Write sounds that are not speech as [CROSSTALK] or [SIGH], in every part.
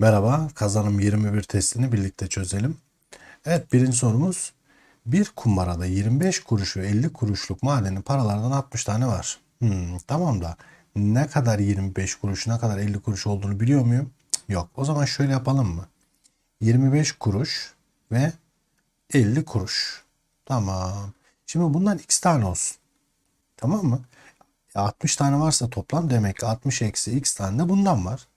Merhaba, kazanım 21 testini birlikte çözelim. Evet, birinci sorumuz. Bir kumbarada 25 kuruş ve 50 kuruşluk madenin paralardan 60 tane var. Hmm, tamam da ne kadar 25 kuruş, ne kadar 50 kuruş olduğunu biliyor muyum? Yok. O zaman şöyle yapalım mı? 25 kuruş ve 50 kuruş. Tamam. Şimdi bundan x tane olsun. Tamam mı? E, 60 tane varsa toplam demek ki 60 eksi x tane de bundan var.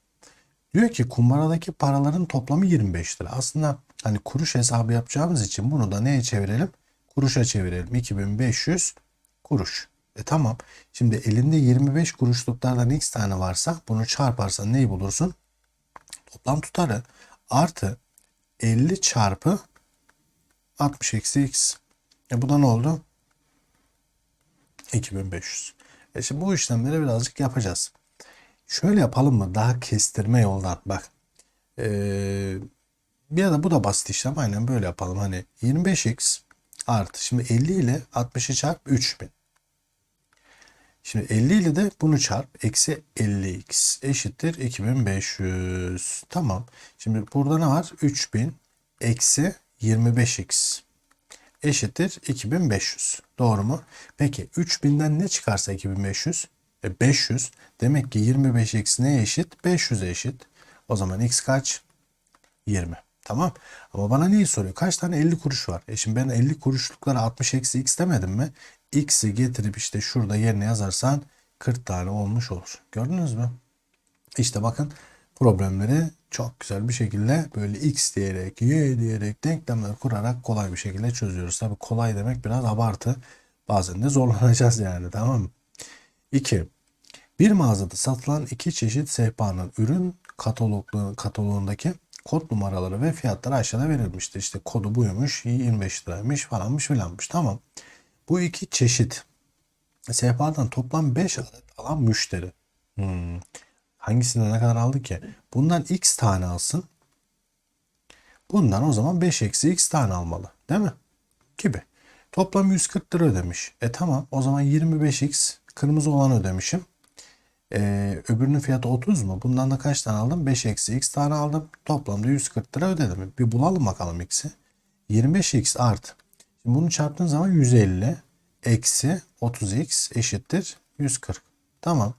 Diyor ki kumbaradaki paraların toplamı 25 lira. Aslında hani kuruş hesabı yapacağımız için bunu da neye çevirelim? Kuruşa çevirelim. 2500 kuruş. E tamam. Şimdi elinde 25 kuruşluklardan x tane varsa bunu çarparsan neyi bulursun? Toplam tutarı artı 50 çarpı 60 eksi x. E bu da ne oldu? 2500. E şimdi bu işlemleri birazcık yapacağız. Şöyle yapalım mı? Daha kestirme yoldan. Bak. Ee, ya da bu da basit işlem. Aynen böyle yapalım. Hani 25x artı. Şimdi 50 ile 60'ı çarp 3000. Şimdi 50 ile de bunu çarp. Eksi 50x eşittir 2500. Tamam. Şimdi burada ne var? 3000 eksi 25x eşittir 2500. Doğru mu? Peki 3000'den ne çıkarsa 2500? E 500. Demek ki 25 eksi neye eşit? 500'e eşit. O zaman x kaç? 20. Tamam. Ama bana neyi soruyor? Kaç tane 50 kuruş var? E şimdi ben 50 kuruşluklara 60 eksi x demedim mi? X'i getirip işte şurada yerine yazarsan 40 tane olmuş olur. Gördünüz mü? İşte bakın problemleri çok güzel bir şekilde böyle x diyerek, y diyerek denklemler kurarak kolay bir şekilde çözüyoruz. Tabi kolay demek biraz abartı. Bazen de zorlanacağız yani tamam mı? 2. Bir mağazada satılan iki çeşit sehpanın ürün kataloğundaki kod numaraları ve fiyatları aşağıda verilmiştir. İşte kodu buymuş, 25 liraymış falanmış filanmış. Tamam. Bu iki çeşit sehpadan toplam 5 adet alan müşteri. Hmm. Hangisinden ne kadar aldı ki? Bundan x tane alsın. Bundan o zaman 5 eksi x tane almalı. Değil mi? Gibi. Toplam 140 lira ödemiş. E tamam o zaman 25x kırmızı olan ödemişim. Ee, öbürünün fiyatı 30 mu? Bundan da kaç tane aldım? 5 eksi x tane aldım. Toplamda 140 lira ödedim. Bir bulalım bakalım x'i. 25x artı. Şimdi bunu çarptığın zaman 150 eksi 30x eşittir 140. Tamam.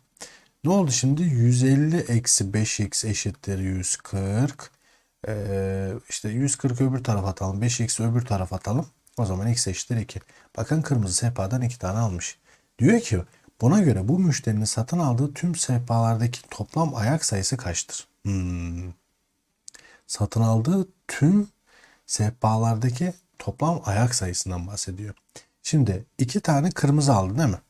Ne oldu şimdi? 150 eksi 5x eşittir 140. Ee, işte 140 öbür tarafa atalım. 5x öbür tarafa atalım. O zaman x eşittir 2. Bakın kırmızı sehpadan 2 tane almış. Diyor ki buna göre bu müşterinin satın aldığı tüm sehpalardaki toplam ayak sayısı kaçtır? Hmm. Satın aldığı tüm sehpalardaki toplam ayak sayısından bahsediyor. Şimdi iki tane kırmızı aldı değil mi?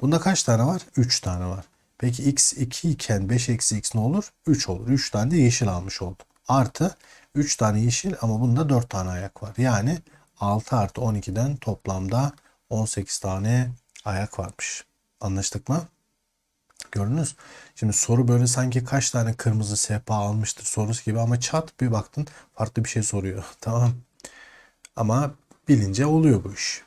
Bunda kaç tane var? 3 tane var. Peki x 2 iken 5 eksi x ne olur? 3 olur. 3 tane de yeşil almış oldu. Artı 3 tane yeşil ama bunda 4 tane ayak var. Yani 6 artı 12'den toplamda 18 tane ayak varmış. Anlaştık mı? Gördünüz. Şimdi soru böyle sanki kaç tane kırmızı sehpa almıştır sorusu gibi ama çat bir baktın farklı bir şey soruyor. [LAUGHS] Tamam. Ama bilince oluyor bu iş.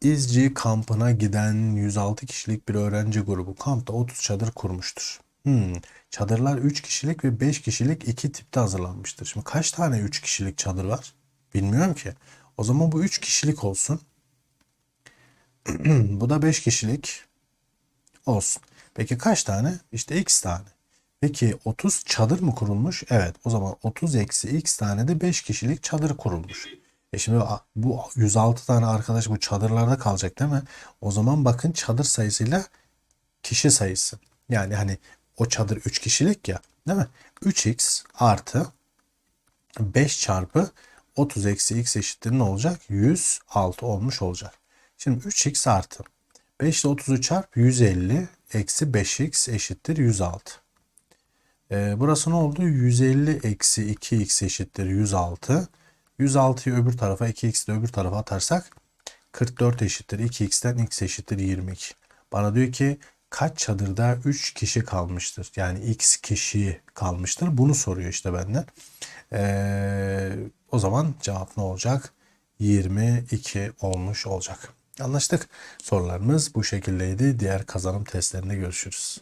İzci kampına giden 106 kişilik bir öğrenci grubu kampta 30 çadır kurmuştur. Hmm. Çadırlar 3 kişilik ve 5 kişilik iki tipte hazırlanmıştır. Şimdi kaç tane 3 kişilik çadır var? Bilmiyorum ki. O zaman bu 3 kişilik olsun. [CLEARS THROAT] bu da 5 kişilik olsun. Peki kaç tane? İşte x tane. Peki 30 çadır mı kurulmuş? Evet. O zaman 30 eksi x tane de 5 kişilik çadır kurulmuş. E şimdi bu 106 tane arkadaş bu çadırlarda kalacak değil mi? O zaman bakın çadır sayısıyla kişi sayısı. Yani hani o çadır 3 kişilik ya değil mi? 3x artı 5 çarpı 30 eksi x eşittir ne olacak? 106 olmuş olacak. Şimdi 3x artı 5 ile 30'u çarp 150 eksi 5x eşittir 106. Ee, burası ne oldu? 150 eksi 2x eşittir 106. 106'yı öbür tarafa 2x'i de öbür tarafa atarsak 44 eşittir 2x'ten x eşittir 22. Bana diyor ki kaç çadırda 3 kişi kalmıştır? Yani x kişi kalmıştır. Bunu soruyor işte benden. Ee, o zaman cevap ne olacak? 22 olmuş olacak. Anlaştık. Sorularımız bu şekildeydi. Diğer kazanım testlerinde görüşürüz.